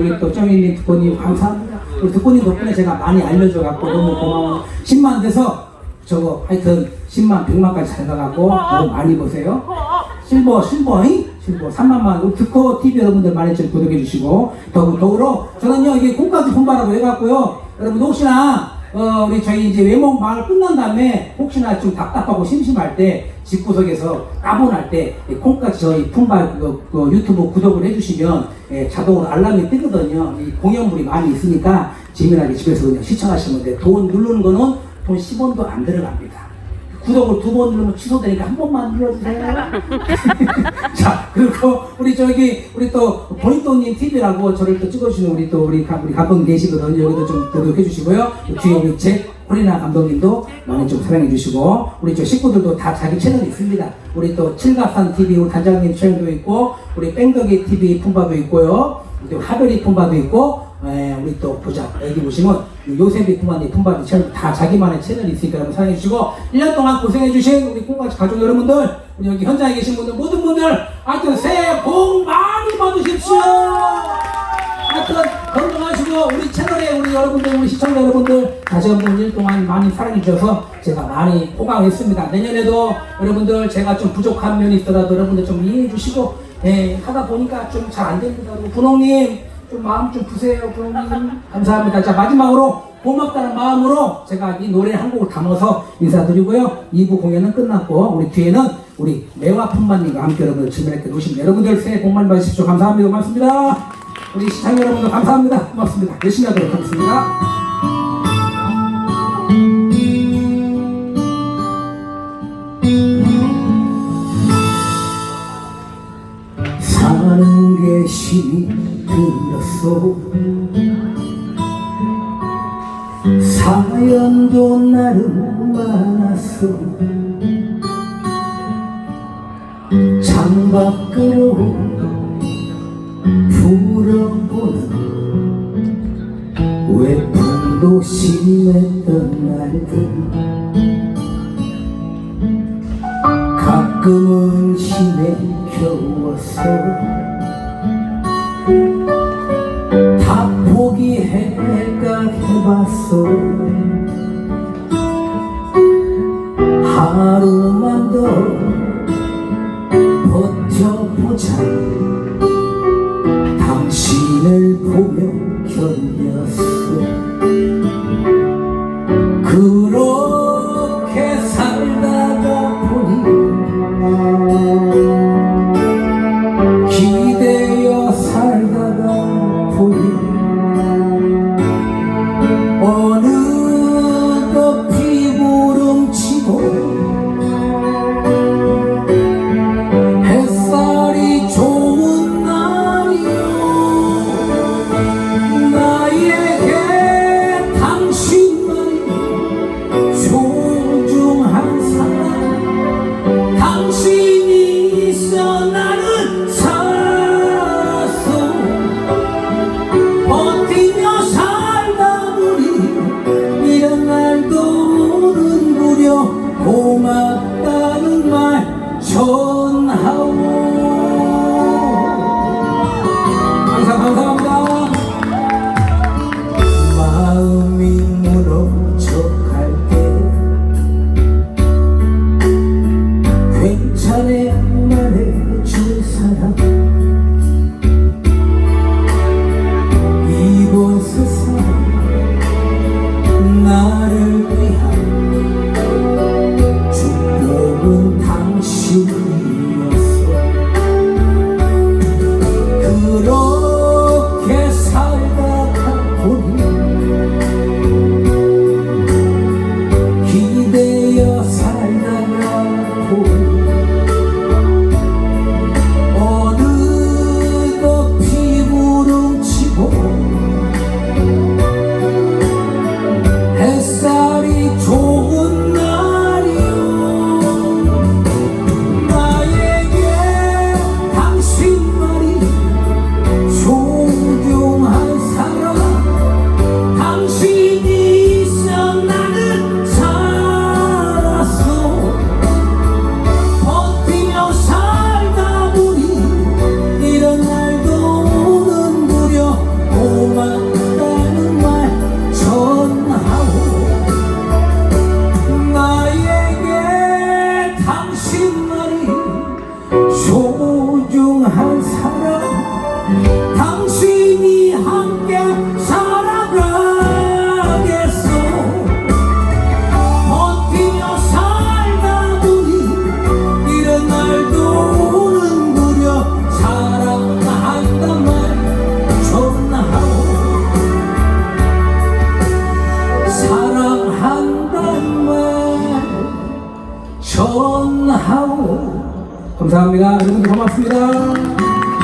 우리 또 정일린 듣고님 감사합니다. 우리 듣고님 덕분에 제가 많이 알려줘갖고 너무 고마워. 10만 돼서 저거 하여튼 10만 100만까지 잘 가갖고 너무 많이 보세요. 실버 실버잉 실버 3만만 우리 듣고 TV 여러분들 많이 좀 구독해 주시고 더불 더불어 저는요 이게 콩까지 분발하고 해갖고요 여러분 혹시나 어, 우리 저희 이제 외목 마을 끝난 다음에 혹시나 좀 답답하고 심심할 때 집구석에서 따분할 때이 콩까지 저희 품발 그, 그 유튜브 구독을 해주시면 예, 자동으로 알람이 뜨거든요. 이 공연물이 많이 있으니까 재미나게 집에서 그냥 시청하시면 돼요. 돈 누르는 거는 돈 10원도 안 들어갑니다. 구독을 두 번 누르면 취소되니까 한 번만 눌러주세요. 자, 그리고 우리 저기 우리 또 보이또님 TV라고 저를 또 찍어주시는 우리 또 우리 감- 우리 감독님 계시거든요. 여기도 좀 구독해 주시고요. 또 뒤에 우리 제 코리나 감독님도 많이 좀 사랑해 주시고 우리 저 식구들도 다 자기 채널이 있습니다. 우리 또 칠갑산 TV 우리 단장님 채널도 있고 우리 뺑덕이 TV 품바도 있고요. 또 하별이 품바도 있고 예, 우리 또 보자 여기 보시면 요셉이 품바님 품바도 채널 다 자기만의 채널이 있으니까 여러분 사랑해 주시고 1년 동안 고생해 주신 우리 콩같이 가족 여러분들 우리 여기 현장에 계신 분들 모든 분들 하여튼 새해 복 많이 받으십시오. 하여튼 건강하시고 우리 채널에 우리 여러분들 우리 시청자 여러분들 다시 한번 1년 동안 많이 사랑해 주셔서 제가 많이 호강했습니다. 내년에도 여러분들 제가 좀 부족한 면이 있더라도 여러분들 좀 이해해 주시고 예, 하다 보니까 좀 잘 안 됩니다. 분홍님 좀 마음 좀 푸세요. 분홍님 감사합니다. 자 마지막으로 고맙다는 마음으로 제가 이 노래 한 곡을 담아서 인사드리고요. 2부 공연은 끝났고 우리 뒤에는 우리 매화 품만님과 함께 여러분들 즐겁게 노신 여러분들 새해 복 많이 받으십시오. 감사합니다. 고맙습니다. 우리 시청자 여러분들 감사합니다. 고맙습니다. 열심히 하도록 하겠습니다. 게 힘이 들었어 사연도 나름 많았어 창밖으로 불어보는 외풍도 심했던 날들. 가끔은 힘에 겨워서 봤어. 하루만 더 버텨보자. 당신을 보며 견뎠어 전하오. 감사합니다. 여러분 고맙습니다.